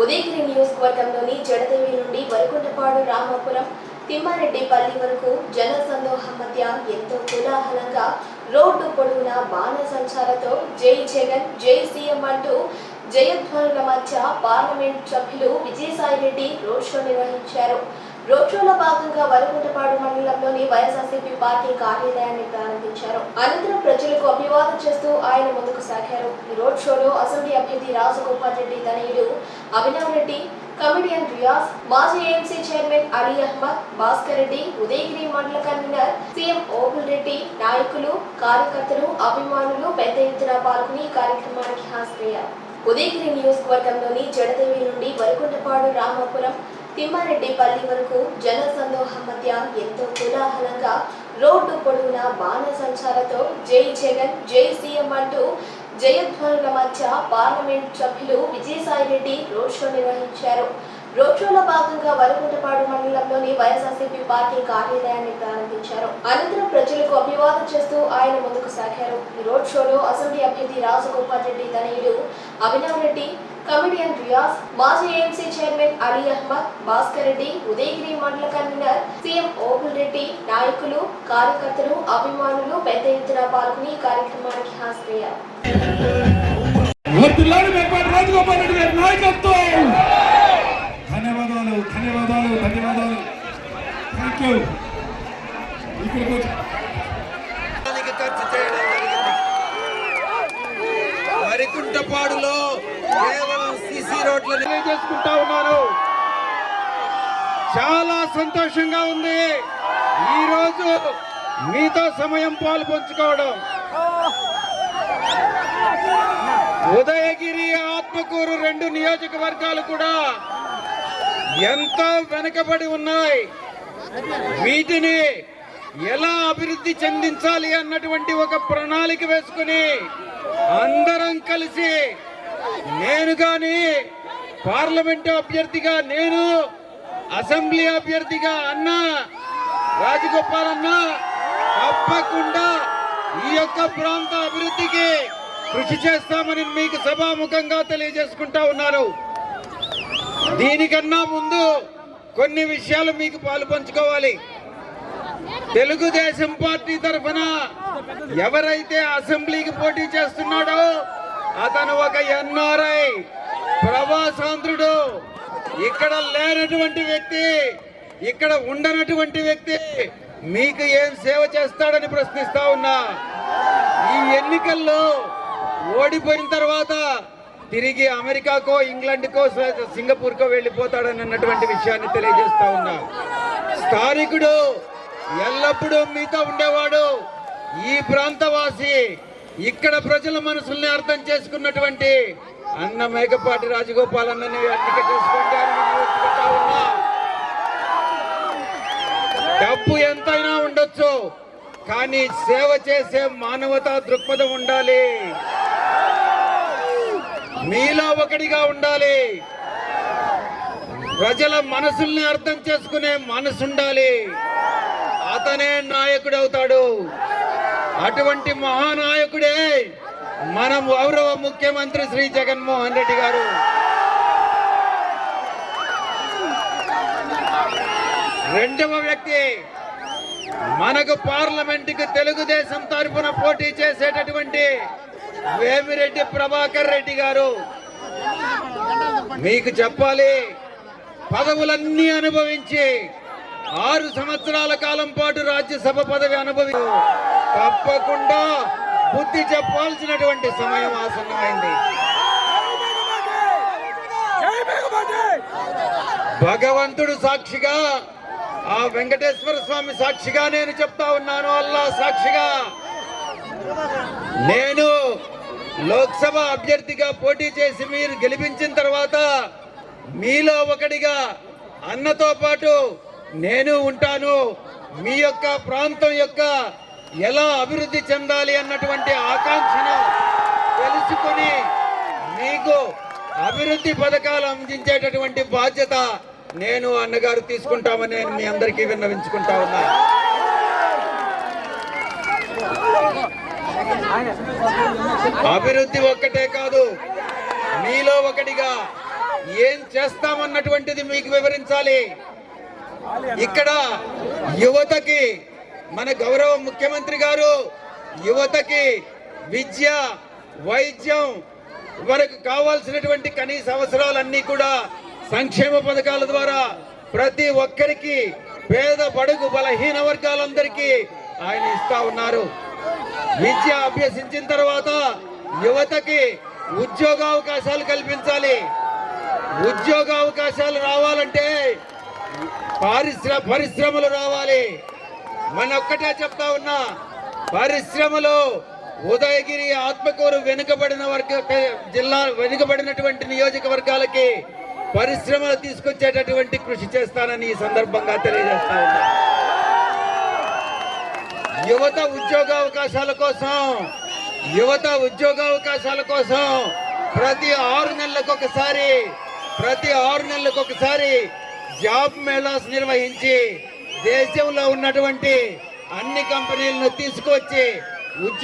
ఉదయగిరి నియోజకవర్గంలోని జడదేవి నుండి వరకుంటపాడు రామాపురం తిమ్మారెడ్డి పల్లి వరకు జన సందోహం మధ్య ఎంతో కోలాహలంగా రోడ్డు పొడవున బాణ సంచారతో జై జగన్ జై సీఎం అంటూ జయధ్వనుల మధ్య పార్లమెంట్ సభ్యులు విజయసాయిరెడ్డి రోడ్ షో నిర్వహించారు. రోడ్ షోలో భాగంగా వరకుంటపాడు మండలంలోని వైఎస్ఆర్సీపీ పార్టీ కార్యాలయాన్ని ప్రారంభించారు. అనంతరం ప్రజలకు అభివాదం చేస్తూ ఆయన ముందుకు సాగారు. ఈ రోడ్ షోలో అసెంబ్లీ అభ్యర్థి రాజగోపాల్ రెడ్డి తనయుడు అభినవ్ రెడ్డి కమిడియన్ రియాజ్ మాజీ ఏఎంసీ చైర్మన్ అలీ అహ్మద్ భాస్కర్ రెడ్డి ఉదయగిరి మండల కన్వీనర్ సీఎం ఓపుల్ రెడ్డి నాయకులు కార్యకర్తలు అభిమానులు పెద్ద ఎత్తున పాల్గొని కార్యక్రమానికి హాజరయ్యారు. ఉదయగిరి నియోజకవర్గంలోని జడదేవి నుండి వరకుంటపాడు రామాపురం తిమ్మారెడ్డి పల్లి వరకు జన సందోహం మధ్య ఎంతో కోలాహలంగా రోడ్డు పొడవునా బాణ సంచారతో జై జగన్ జై సీఎం అంటూ జయధ్వనుల మధ్య పార్లమెంట్ సభ్యులు విజయసాయిరెడ్డి రోడ్ షో నిర్వహించారు. రోడ్ షోలో భాగంగా వరకుంటపాడు మండలంలోని వైఎస్ఆర్సీపీ పార్టీ కార్యాలయాన్ని ప్రారంభించారు. అనంతరం ప్రజలకు అభివాదం చేస్తూ ఆయన ముందుకు సాగారు. ఈ రోడ్ షోలో అసెంబ్లీ అభ్యర్థి రాజగోపాల్ రెడ్డి తనయుడు అభినవ్ రెడ్డి కమిడియన్ రియాజ్ మాజీ ఏఎంసీ చైర్మన్ అలీ అహ్మద్ భాస్కర్ రెడ్డి ఉదయగిరి మండల కన్వీనర్ సీఎం ఓపుల్ రెడ్డి నాయకులు కార్యకర్తలు అభిమానులు పెద్ద ఎత్తున పాల్గొని కార్యక్రమానికి హాజరయ్యారు. వర్ధిల్లాలి మేపాటి రాజగోపాల్ రెడ్డి గారి నాయకత్వం. ధన్యవాదాలు ధన్యవాదాలు ధన్యవాదాలు. థ్యాంక్ యూ ఇక్కడికి వచ్చి దానికి ఖర్చు చేయడం జరిగింది. వరికుంటపాడులో కేవలం సిసి రోడ్లను తెలియజేసుకుంటా ఉన్నాను. చాలా సంతోషంగా ఉంది. ఈ రోజు మీతో సమయం పాలు పంచుకోవడం. ఉదయగిరి ఆత్మకూరు రెండు నియోజకవర్గాలు కూడా ఎంతో వెనకబడి ఉన్నాయి. వీటిని ఎలా అభివృద్ధి చెందించాలి అన్నటువంటి ఒక ప్రణాళిక వేసుకుని అందరం కలిసి నేను కానీ పార్లమెంటు అభ్యర్థిగా నేను అసెంబ్లీ అభ్యర్థిగా అన్న రాజగోపాల్ అన్న తప్పకుండా ఈ యొక్క ప్రాంత అభివృద్ధికి కృషి చేస్తామని మీకు సభాముఖంగా తెలియజేసుకుంటా ఉన్నారు దీనికన్నా ముందు కొన్ని విషయాలు మీకు పాలు పంచుకోవాలి. తెలుగుదేశం పార్టీ తరఫున ఎవరైతే అసెంబ్లీకి పోటీ చేస్తున్నాడో అతను ఒక ఎన్ఆర్ఐ ప్రభాసాంధ్రుడు ఇక్కడ లేనటువంటి వ్యక్తి ఇక్కడ ఉండనటువంటి వ్యక్తి మీకు ఏం సేవ చేస్తాడని ప్రశ్నిస్తా ఉన్నా. ఈ ఎన్నికల్లో ఓడిపోయిన తర్వాత తిరిగి అమెరికాకో ఇంగ్లాండ్కో సింగపూర్కో వెళ్ళిపోతాడని అన్నటువంటి విషయాన్ని తెలియజేస్తా ఉన్నా. స్థానికుడు ఎల్లప్పుడూ మీతో ఉండేవాడు. ఈ ప్రాంతవాసి ఇక్కడ ప్రజల మనసుల్ని అర్థం చేసుకున్నటువంటి అన్న మేకపాటి రాజగోపాల్ అన్నని ఎన్నిక చేసుకోండి డబ్బు ఎంతైనా ఉండొచ్చు కానీ సేవ చేసే మానవతా దృక్పథం ఉండాలి. మీలో ఒకటిగా ఉండాలి. ప్రజల మనసుల్ని అర్థం చేసుకునే మనసు ఉండాలి అతనే నాయకుడు అవుతాడు. అటువంటి మహానాయకుడే మన గౌరవ ముఖ్యమంత్రి శ్రీ జగన్మోహన్ రెడ్డి గారు. రెండవ వ్యక్తి మనకు పార్లమెంటుకి తెలుగుదేశం తరఫున పోటీ చేసేటటువంటి వేమిరెడ్డి ప్రభాకర్ రెడ్డి గారు. మీకు చెప్పాలి పదవులన్నీ అనుభవించి ఆరు సంవత్సరాల కాలం పాటు రాజ్యసభ పదవి అనుభవి తప్పకుండా బుద్ధి చెప్పాల్సినటువంటి సమయం ఆసన్నమైంది. భగవంతుడు సాక్షిగా ఆ వెంకటేశ్వర స్వామి సాక్షిగా నేను చెప్తా ఉన్నాను అల్లా సాక్షిగా. నేను లోక్సభ అభ్యర్థిగా పోటీ చేసి మీరు గెలిపించిన తర్వాత మీలో ఒకటిగా అన్నతో పాటు నేను ఉంటాను. మీ యొక్క ప్రాంతం యొక్క ఎలా అభివృద్ధి చెందాలి అన్నటువంటి ఆకాంక్షను తెలుసుకొని మీకు అభివృద్ధి పథకాలు అందించేటటువంటి బాధ్యత నేను అన్నగారు తీసుకుంటామని నేను మీ అందరికీ విన్నవించుకుంటా ఉన్నా. అభివృద్ధి ఒక్కటే కాదు మీలో ఒకటిగా ఏం చేస్తామన్నటువంటిది మీకు వివరించాలి. ఇక్కడ యువతకి మన గౌరవ ముఖ్యమంత్రి గారు యువతకి విద్య వైద్యం వరకు కావాల్సినటువంటి కనీస అవసరాలన్నీ కూడా సంక్షేమ పథకాల ద్వారా ప్రతి ఒక్కరికి పేద బడుగు బలహీన వర్గాలందరికీ ఆయన ఇస్తా ఉన్నారు. విద్య అభ్యసించిన తర్వాత యువతకి ఉద్యోగ అవకాశాలు కల్పించాలి. ఉద్యోగ అవకాశాలు రావాలంటే పారిశ్ర పరిశ్రమలు రావాలి. మన ఒక్కటే చెప్తా ఉన్నా పరిశ్రమలు ఉదయగిరి ఆత్మకూరు వెనుకబడిన వర్గ జిల్లా వెనుకబడినటువంటి నియోజకవర్గాలకి పరిశ్రమలు తీసుకొచ్చేటటువంటి కృషి చేస్తానని ఈ సందర్భంగా తెలియజేస్తా ఉన్నా. యువత ఉద్యోగ అవకాశాల కోసం యువత ఉద్యోగ అవకాశాల కోసం ప్రతి ఆరు నెలలకు ఒకసారి ప్రతి ఆరు నెలలకు ఒకసారి జాబ్ మేళాస్ నిర్వహించి దేశంలో ఉన్నటువంటి అన్ని కంపెనీలను తీసుకొచ్చి